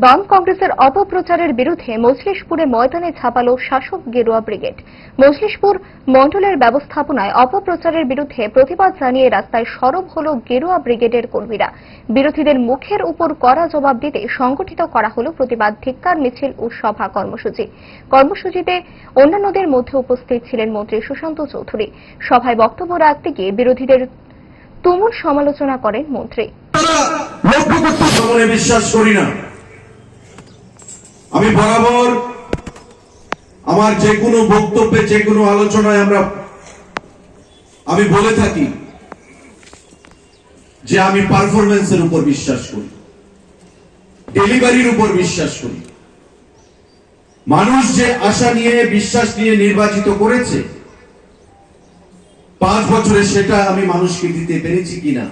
বাম কংগ্রেসের অপপ্রচারের বিরুদ্ধে মজলিশপুরে ময়দানে ঝাঁপালো শাসক গেরুয়া ব্রিগেড। মজলিশপুর মণ্ডলের ব্যবস্থাপনায় অপপ্রচারের বিরুদ্ধে প্রতিবাদ জানিয়ে রাস্তায় সরব হল গেরুয়া ব্রিগেডের কর্মীরা। বিরোধীদের মুখের উপর কড়া জবাব দিতে সংগঠিত করা হল প্রতিবাদ, ধিক্কার, মিছিল ও সভা কর্মসূচি। কর্মসূচিতে অন্যান্যদের মধ্যে উপস্থিত ছিলেন মন্ত্রী সুশান্ত চৌধুরী। সভায় বক্তব্য রাখতে গিয়ে বিরোধীদের তুমুল সমালোচনা করেন মন্ত্রী। বিশ্বাস করি না। আমি বরাবর আমার যে কোনো বক্তব্যে, যে কোনো আলোচনায় আমরা আমি বলে থাকি যে আমি পারফরমেন্সের উপর বিশ্বাস করি, ডেলিভারির উপর বিশ্বাস করি। মানুষ যে আশা নিয়ে, বিশ্বাস নিয়ে নির্বাচিত করেছে, পাঁচ বছরে সেটা আমি মানুষকে দিতে পেরেছি কিনা,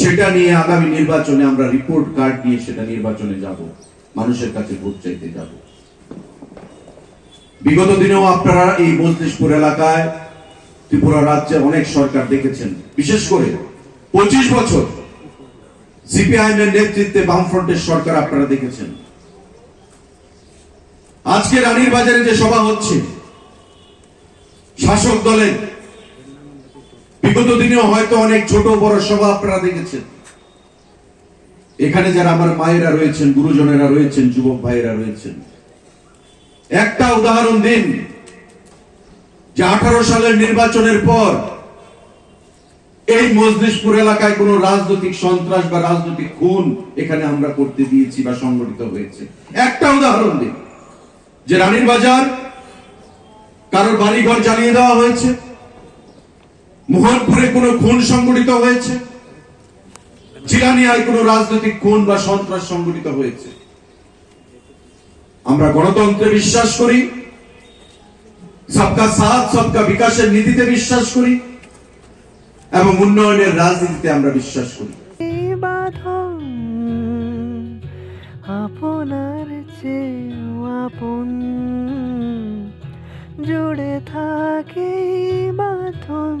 সেটা নিয়ে আগামী নির্বাচনে আমরা রিপোর্ট কার্ড নিয়ে সেটা নির্বাচনে যাব। মানুষের কাছে ভোট চাইতে যাব। বিগত দিনেও আপনারা এই মজলিশপুর এলাকায় ত্রিপুরা রাজ্যে অনেক সরকার দেখেছেন। বিশেষ করে পঁচিশ বছর সিপিআইএম এর নেতৃত্বে বামফ্রন্টের সরকার আপনারা দেখেছেন। আজকে রানীর বাজারে যে সভা হচ্ছে, শাসক দলের, বিগত দিনেও হয়তো অনেক ছোট বড় সভা আপনারা দেখেছেন। এখানে যারা আমার মায়েরা রয়েছেন, গুরুজনেরা রয়েছেন, যুবক ভাইয়েরা রয়েছেন। একটা উদাহরণ দিন, যে আঠারো সালের নির্বাচনের পর এই মজলিশপুর এলাকায় কোন রাজনৈতিক সন্ত্রাস বা রাজনৈতিক খুন এখানে আমরা করতে দিয়েছি বা সংগঠিত হয়েছে। একটা উদাহরণ দিন, যে রানীর বাজার কারোর বাড়িঘর জ্বালিয়ে দেওয়া হয়েছে, মোহনপুরে কোনো খুন সংগঠিত হয়েছে চিরানিয়ায় কোনো রাজনৈতিক খুন বা সন্ত্রাস সংগঠিত হয়েছে। আমরা গণতন্ত্রে বিশ্বাস করি, সবকা সাথ, সবকা বিকাশের নীতিতে বিশ্বাস করি, এবং উন্নয়নের রাজনীতিতে আমরা বিশ্বাস করি। আপনার আপন, জুড়ে থাকে বাঁধন